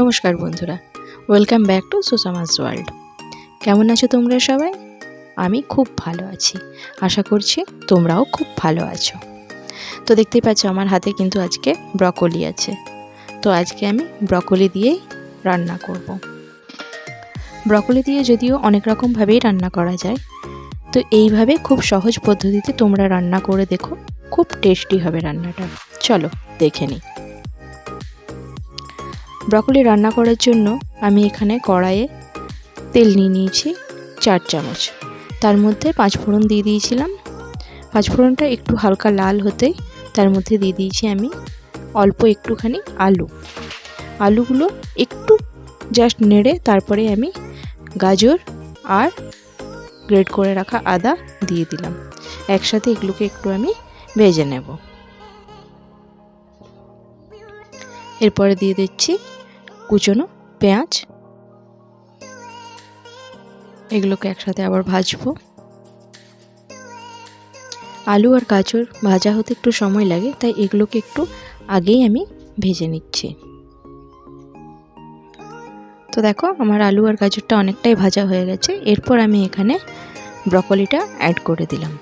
নমস্কার বন্ধুরা welcome back to সুসামাস ওয়ার্ল্ড কেমন আছো তোমরা সবাই? আমি খুব ভালো আছি, আশা করছি তোমরাও খুব ভালো আছো। তো দেখতেই পাচ্ছ আমার হাতে কিন্তু আজকে ব্রকলি আছে। তো আজকে আমি ব্রকলি দিয়েই রান্না করব। ব্রকলি দিয়ে যদিও অনেক রকমভাবেই রান্না করা যায়, তো এইভাবে খুব সহজ পদ্ধতিতে তোমরা রান্না করে দেখো, খুব টেস্টি হবে রান্নাটা। চলো দেখে নিই। ব্রকলি রান্না করার জন্য আমি এখানে কড়াইয়ে তেল নিয়ে নিয়েছি চার চামচ। তার মধ্যে পাঁচ ফোড়ন দিয়ে দিয়েছিলাম। পাঁচ ফোড়নটা একটু হালকা লাল হতেই তার মধ্যে দিয়ে দিয়েছি আমি অল্প একটুখানি আলু। আলুগুলো একটু জাস্ট নেড়ে তারপরে আমি গাজর আর গ্রেড করে রাখা আদা দিয়ে দিলাম। একসাথে এগুলোকে একটু আমি ভেজে নেব। এরপরে দিয়ে দিচ্ছি কুচনো, পেঁয়াজ। এগুলোকে একসাথে আবার ভাজবো। আলু আর গাজর ভাজা হতে একটু সময় লাগে, তাই এগুলোকে একটু আগেই আমি ভেজে নিচ্ছি। তো দেখো, আমার আলু আর গাজরটা অনেকটাই ভাজা হয়ে গেছে। এরপর আমি এখানে ব্রকলিটা অ্যাড করে দিলাম।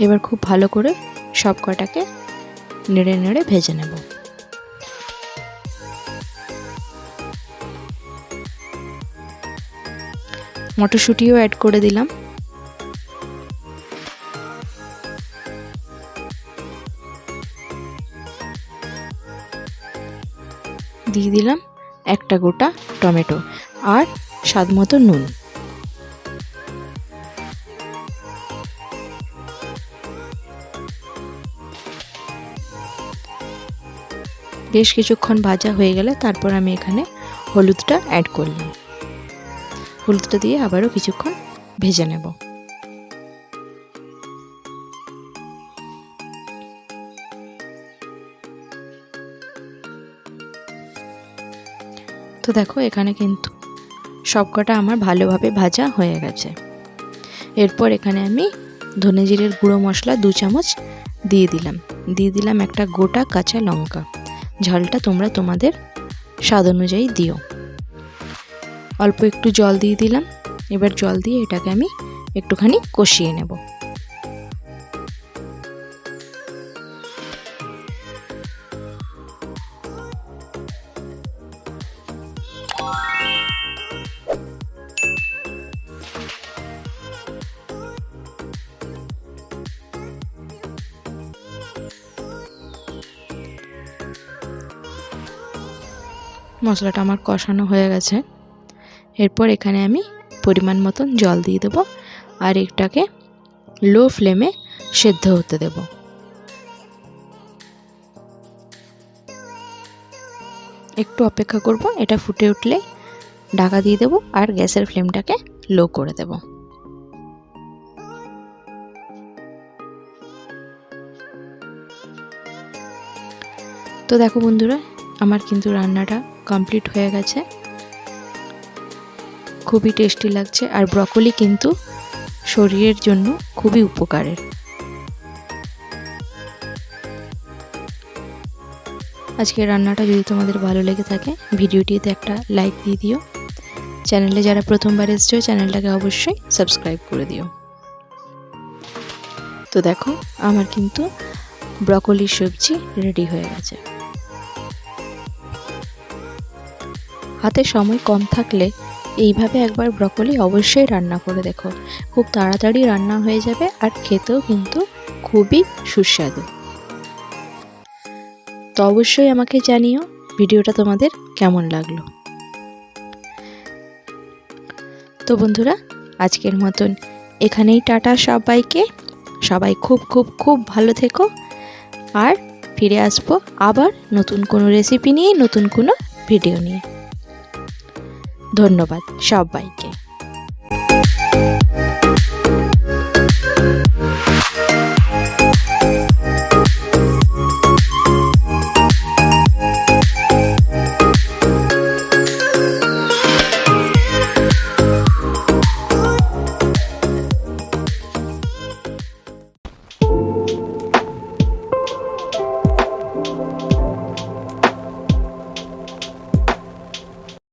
এবার খুব ভালো করে সব কটাকে নেড়ে নেড়ে ভেজে নেব। মটরশুঁটিও অ্যাড করে দিলাম। দিয়ে দিলাম একটা গোটা টমেটো আর স্বাদ মতো নুন। বেশ কিছুক্ষণ ভাজা হয়ে গেলে তারপর আমি এখানে হলুদটা অ্যাড করলাম। হলুদটা দিয়ে আবারও কিছুক্ষণ ভেজে নেব। তো দেখো, এখানে কিন্তু সবকটা আমার ভালোভাবে ভাজা হয়ে গেছে। এরপর এখানে আমি ধনে জিরের গুঁড়ো মশলা দু চামচ দিয়ে দিলাম। দিয়ে দিলাম একটা গোটা কাঁচা লঙ্কা। ঝালটা তোমরা তোমাদের স্বাদ অনুযায়ী দিও। অল্প একটু জল দিয়ে দিলাম। এবার জল দিয়ে এটাকে আমি একটুখানি কষিয়ে নেব। মশলাটা আমার কষানো হয়ে গেছে। এরপর এখানে আমি পরিমাণ মতন জল দিয়ে দেবো আর এটাকে লো ফ্লেমে সেদ্ধ হতে দেব। একটু অপেক্ষা করব, এটা ফুটে উঠলে ঢাকা দিয়ে দেবো আর গ্যাসের ফ্লেমটাকে লো করে দেব। তো দেখো বন্ধুরা, আমার কিন্তু রান্নাটা কমপ্লিট হয়ে গেছে। খুবই টেস্টি লাগছে আর ব্রকলি কিন্তু শরীরের জন্য খুবই উপকারের। আজকে রান্নাটা যদি তোমাদের ভালো লেগে থাকে, ভিডিওটিতে একটা লাইক দিয়ে দিও। চ্যানেলে যারা প্রথমবার এসছো, চ্যানেলটাকে অবশ্যই সাবস্ক্রাইব করে দিও। তো দেখো, আমার কিন্তু ব্রকলির সবজি রেডি হয়ে গেছে। হাতে সময় কম থাকলে এইভাবে একবার ব্রকলি অবশ্যই রান্না করে দেখো। খুব তাড়াতাড়ি রান্না হয়ে যাবে আর খেতেও কিন্তু খুবই সুস্বাদু। তো অবশ্যই আমাকে জানিও ভিডিওটা তোমাদের কেমন লাগল। তো বন্ধুরা, আজকের মতন এখানেই টাটা সবাইকে। সবাই খুব খুব খুব ভালো থেকো। আর ফিরে আসব আবার নতুন কোনো রেসিপি নিয়ে, নতুন কোনো ভিডিও নিয়ে। ধন্যবাদ সবাইকে।